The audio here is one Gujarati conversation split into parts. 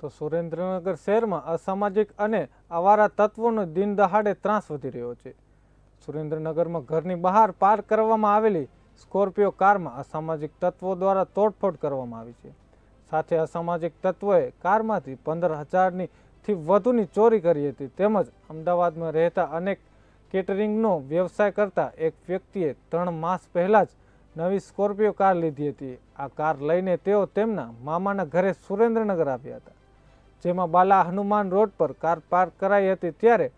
તો સુરેન્દ્રનગર શહેરમાં અસામાજિક અને આવારા તત્વોનો દિન દહાડે ત્રાસ વધી રહ્યો છે. સુરેન્દ્રનગરમાં ઘરની બહાર પાર્ક કરવામાં આવેલી સ્કોર્પિયો કારમાં અસામાજિક તત્વો દ્વારા તોડફોડ કરવામાં આવી છે. સાથે અસામાજિક તત્વોએ કારમાંથી પંદર હજારની થી વધુની ચોરી કરી હતી. તેમજ અમદાવાદમાં રહેતા અનેક કેટરિંગનો વ્યવસાય કરતા એક વ્યક્તિએ ત્રણ માસ પહેલાં જ નવી સ્કોર્પિયો કાર લીધી હતી. આ કાર લઈને તેઓ તેમના મામાના ઘરે સુરેન્દ્રનગર આવ્યા હતા. જેમાં બાલા હનુમાન રોડ પર કાર પાર્ક કરાઈ હતી ત્યારે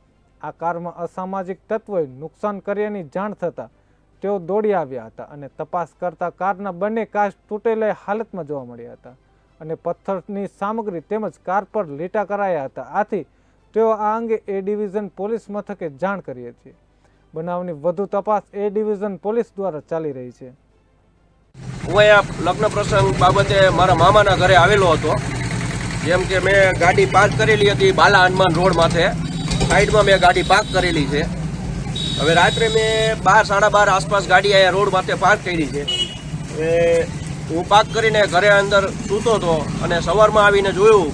આ કારમાં અસામાજિક તત્વોએ નુકસાન કર્યાની જાણ થતાં તેઓ દોડી આવ્યા હતા અને તપાસ કરતા કારના બંને કાચ તૂટેલા હાલતમાં જોવા મળ્યા હતા અને પથ્થરની સામગ્રી તેમજ કાર પર લીટા કરાયા હતા. આથી તેઓ આ અંગે એ ડિવિઝન પોલીસ મથકે જાણ કરી હતી બનાવની વધુ તપાસ એ ડિવિઝન પોલીસ દ્વારા ચાલી રહી છે. હું અહીંયા લગ્ન પ્રસંગ બાબતે મારા મામાના ઘરે આવેલો હતો. જેમ કે મેં ગાડી પાર્ક કરેલી હતી બાલા હનુમાન રોડ માથે. સાઈડમાં મેં ગાડી પાર્ક કરેલી છે. હવે રાત્રે મેં બાર, સાડા બાર આસપાસ ગાડી અહીંયા રોડ માથે પાર્ક કરી છે. હવે હું પાર્ક કરીને ઘરે અંદર સૂતો હતો અને સવારમાં આવીને જોયું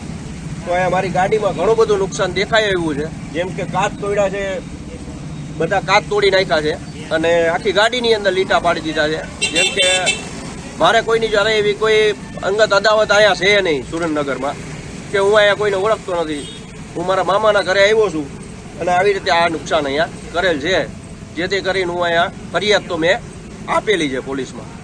તો અહીંયા મારી ગાડીમાં ઘણું બધું નુકસાન દેખાય એવું છે. જેમ કે કાચ તોડ્યા છે, બધા કાચ તોડી નાખ્યા છે અને આખી ગાડીની અંદર લીટા પાડી દીધા છે. જેમ કે મારે કોઈની જ્યારે એવી કોઈ અંગત અદાવત અહીંયા છે નહીં સુરેન્દ્રનગરમાં. કે હું અહીંયા કોઈને ઓળખતો નથી. હું મારા મામાના ઘરે આવ્યો છું અને આવી રીતે આ નુકસાન અહીંયા કરેલ છે. જેથી કરીને હું અહીંયા ફરિયાદ તો મેં આપેલી છે પોલીસમાં.